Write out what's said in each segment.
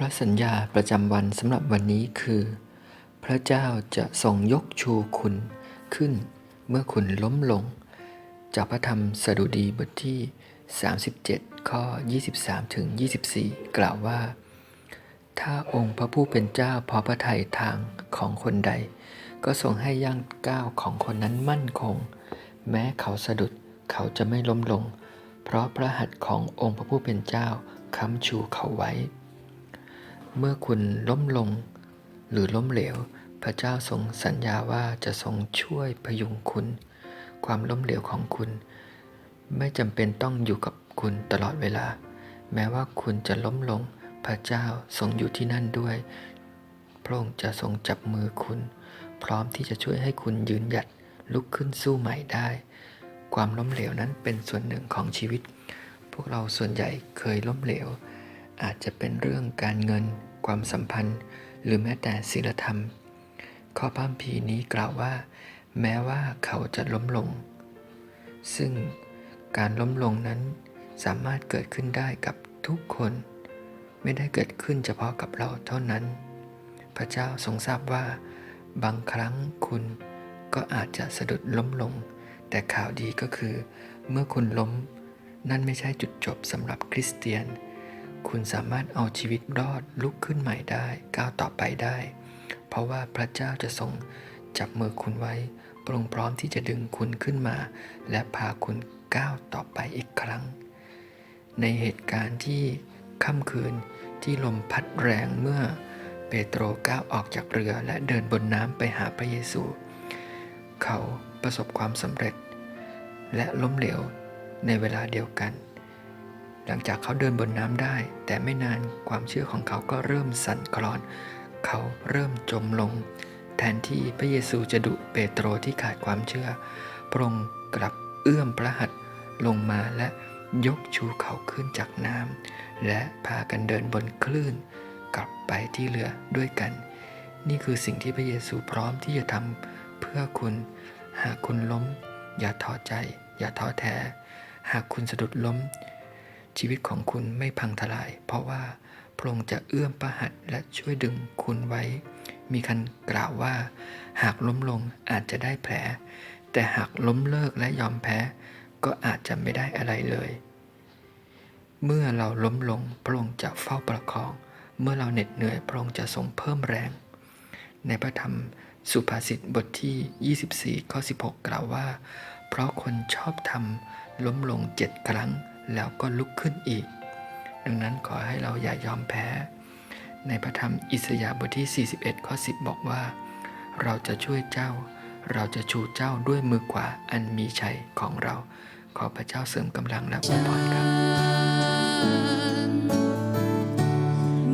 พระสัญญาประจำวันสำหรับวันนี้คือ พระเจ้าจะทรงยกชูคุณขึ้นเมื่อคุณล้มลง จากพระธรรมสดุดีบทที่ 37 ข้อ 23 ถึง 24 กล่าวว่า ถ้าองค์พระผู้เป็นเจ้าพอพระทัยทางของคนใด ก็ทรงให้ย่างก้าวของคนนั้นมั่นคง แม้เขาสะดุดเขาจะไม่ล้มลง เพราะพระหัตถ์ขององค์พระผู้เป็นเจ้าค้ำชูเขาไว้ เมื่อคุณล้มลง หรือล้มเหลว พระเจ้าทรงสัญญาว่าจะทรงช่วยพยุงคุณ ความล้มเหลวของคุณ ไม่จำเป็นต้องอยู่กับคุณตลอดเวลา แม้ว่าคุณจะล้มลง พระเจ้าทรงอยู่ที่นั่นด้วย พระองค์จะทรงจับมือคุณ พร้อมที่จะช่วยให้คุณยืนหยัดลุกขึ้นสู้ใหม่ได้ ความล้มเหลวนั้นเป็นส่วนหนึ่งของชีวิต พวกเราส่วนใหญ่เคยล้มเหลว อาจจะเป็นเรื่องการเงิน ความสัมพันธ์ หรือแม้แต่ศีลธรรม ข้อพัมภีนี้กล่าวว่า แม้ว่าเขาจะล้มลง ซึ่งการล้มลงนั้นสามารถเกิดขึ้นได้กับทุกคน ไม่ได้เกิดขึ้นเฉพาะกับเราเท่านั้น พระเจ้าทรงทราบว่า บางครั้งคุณก็อาจจะสะดุดล้มลง แต่ข่าวดีก็คือ เมื่อคุณล้ม นั่นไม่ใช่จุดจบสำหรับคริสเตียน คุณสามารถเอาชีวิตรอดลุกขึ้นใหม่ได้ก้าวต่อไปได้ เพราะว่าพระเจ้าจะทรงจับมือคุณไว้พระองค์พร้อมที่จะดึงคุณขึ้นมา และพาคุณก้าวต่อไปอีกครั้ง ในเหตุการณ์ที่ค่ำคืนที่ลมพัดแรงเมื่อเปโตรก้าวออกจากเรือและเดินบนน้ำไปหาพระเยซู เขาประสบความสำเร็จ และล้มเหลวในเวลาเดียวกัน หลังจากเขาเดินบนน้ำได้ แต่ไม่นานความเชื่อของเขาก็เริ่มสั่นคลอน เขาเริ่มจมลง แทนที่พระเยซูจะดุเปโตรที่ขาดความเชื่อ พระองค์กลับเอื้อมพระหัตถ์ลงมาและยกชูเขาขึ้นจากน้ำและพากันเดินบนคลื่น กลับไปที่เรือด้วยกัน นี่คือสิ่งที่พระเยซูพร้อมที่จะทำเพื่อคุณ หากคุณล้ม อย่าท้อใจ อย่าท้อแท้ หากคุณสะดุดล้ม ชีวิตของคุณไม่พังทลาย เพราะว่าพระองค์จะเอื้อมประหัตและช่วยดึงคุณไว้ มีคันกล่าวว่า หากล้มลงอาจจะได้แผล แต่หากล้มเลิกและยอมแพ้ ก็อาจจะไม่ได้อะไรเลย เมื่อเราล้มลงพระองค์จะเฝ้าประคอง เมื่อเราเหน็ดเหนื่อยพระองค์จะทรงเพิ่มแรง ในพระธรรมสุภาษิตบทที่ 24ข้อ16 กล่าวว่า เพราะคนชอบทำล้มลงเจ็ดครั้ง แล้วก็ลุกขึ้นอีก ดังนั้นขอให้เราอย่ายอมแพ้ ในพระธรรมอิสยาห์บทที่ 41 ข้อ 10 บอกว่า เราจะช่วยเจ้า เราจะชูเจ้าด้วยมือขวาอันมีชัยของเรา ขอพระเจ้าเสริมกำลังและอวยพรครับ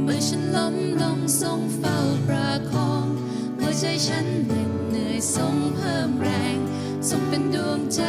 เมื่อฉันล้มลงทรงเฝ้าประคองหัวใจฉันเหน็ดเหนื่อยทรงเพิ่มแรงทรงเป็นดวงใจ